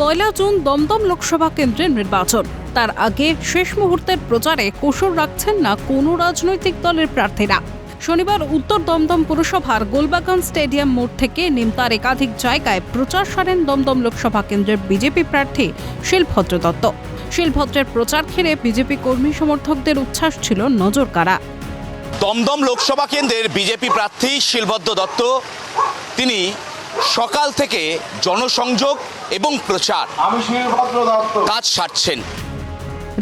পয়লা June Dumdum Lok Sabha কেন্দ্রের নির্বাচন। তার আগে শেষ মুহূর্তের প্রচারে কসর রাখছেন না কোনো রাজনৈতিক দলের প্রার্থীরা। শনিবার উত্তর দমদম পুরসভার গোলবাগান স্টেডিয়াম মোড় থেকে নিমতার একাধিক জায়গায় প্রচার সারেন দমদম লোকসভা কেন্দ্রের বিজেপি প্রার্থী শিলভদ্র দত্ত। শিলভদ্রের প্রচার ঘিরে বিজেপি কর্মী সমর্থকদের উচ্ছ্বাস ছিল নজর কাড়া দমদম লোকসভা কেন্দ্রের বিজেপি প্রার্থী শিলভদ্র দত্ত, তিনি সকাল থেকে জনসংযোগ এবং প্রচার কাজ সারছেন।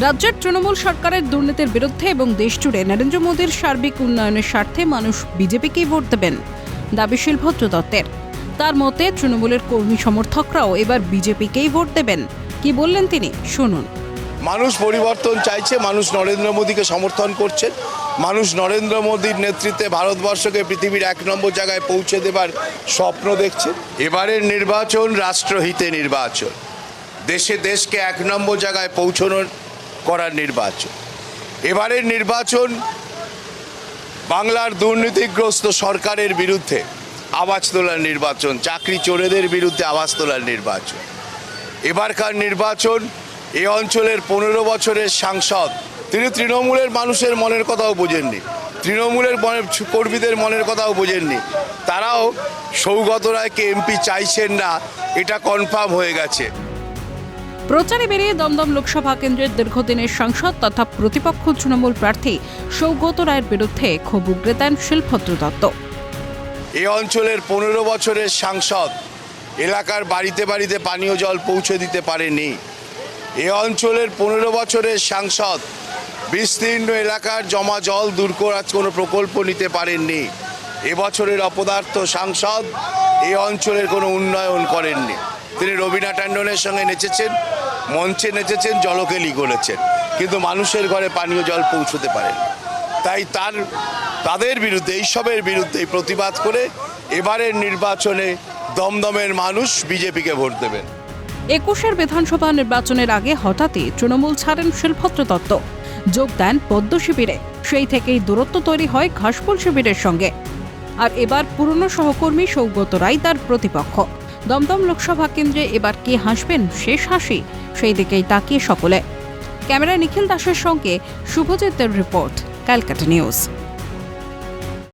রাজ্যের তৃণমূল সরকারের দুর্নীতির বিরুদ্ধে এবং দেশজুড়ে নরেন্দ্র মোদীর সার্বিক উন্নয়নের স্বার্থে মানুষ বিজেপিকেই ভোট দেবেন দাবি শিলভদ্র দত্তের। তার মতে তৃণমূলের কর্মী সমর্থকরাও এবার বিজেপিকেই ভোট দেবেন। কি বললেন তিনি? শুনুন। মানুষ পরিবর্তন চাইছে, মানুষ নরেন্দ্র মোদীকে সমর্থন করছে মানুষ নরেন্দ্র মোদীর নেতৃত্বে ভারতবর্ষকে পৃথিবীর এক নম্বর জায়গায় পৌঁছে দেবার স্বপ্ন দেখছে। এবারের নির্বাচন রাষ্ট্রহিতে নির্বাচন। দেশে দেশকে এক নম্বর জায়গায় পৌঁছানোর করার নির্বাচন। এবারের নির্বাচন বাংলার দুর্নীতিগ্রস্ত সরকারের বিরুদ্ধে আওয়াজ তোলার নির্বাচন, চাকরি চোরেদের বিরুদ্ধে আওয়াজ তোলার নির্বাচন। এবারকার নির্বাচন এই অঞ্চলের পনেরো বছরের সাংসদ। তিনি তৃণমূলের মানুষের মনের কথাও বোঝেননি। তৃণমূলের মনের কর্মীদের মনের কথাও বোঝেননি। তারাও সৌগত রায়কে এমপি চাইছেন না এটা কনফার্ম হয়ে গেছে। প্রচারে বেরিয়ে দমদম লোকসভা কেন্দ্রের দীর্ঘদিনের সাংসদ তথা প্রতিপক্ষ তৃণমূল প্রার্থী সৌগত রায়ের বিরুদ্ধে ক্ষোভ উগরে দেন শিলভদ্র দত্ত। এই অঞ্চলের পনেরো বছরের সাংসদ এলাকার বাড়িতে বাড়িতে পানীয় জল পৌঁছে দিতে পারেনি এ অঞ্চলের পনেরো বছরের সাংসদ। বিস্তীর্ণ এলাকার জমা জল দূর করার কোনো প্রকল্প নিতে পারেননি। এবছরের অপদার্থ সাংসদ এই অঞ্চলের কোনো উন্নয়ন করেননি। তিনি রবীনা ট্যান্ডনের সঙ্গে নেচেছেন, মঞ্চে নেচেছেন জলকেলি করেছেন। কিন্তু মানুষের ঘরে পানীয় জল পৌঁছতে পারেন। তাই তার, তাদের বিরুদ্ধে, এইসবের বিরুদ্ধে প্রতিবাদ করে এবারের নির্বাচনে দমদমের মানুষ বিজেপিকে ভোট দেবেন। একুশের বিধানসভা নির্বাচনের আগে হঠাৎই তৃণমূল ছাড়েন শিলভদ্র দত্ত। যোগ দেন পদ্ম শিবিরে। সেই থেকেই দূরত্ব তৈরি হয় ঘাসফুল শিবিরের সঙ্গে। আর এবার পুরনো সহকর্মী সৌগত রায় তার প্রতিপক্ষ। দমদম লোকসভা কেন্দ্রে এবার কে হাসবেন শেষ হাসি, সেই দিকেই তাকিয়ে সকলে। ক্যামেরা নিখিল দাসের সঙ্গে শুভজিতের রিপোর্ট, ক্যালকাটা নিউজ।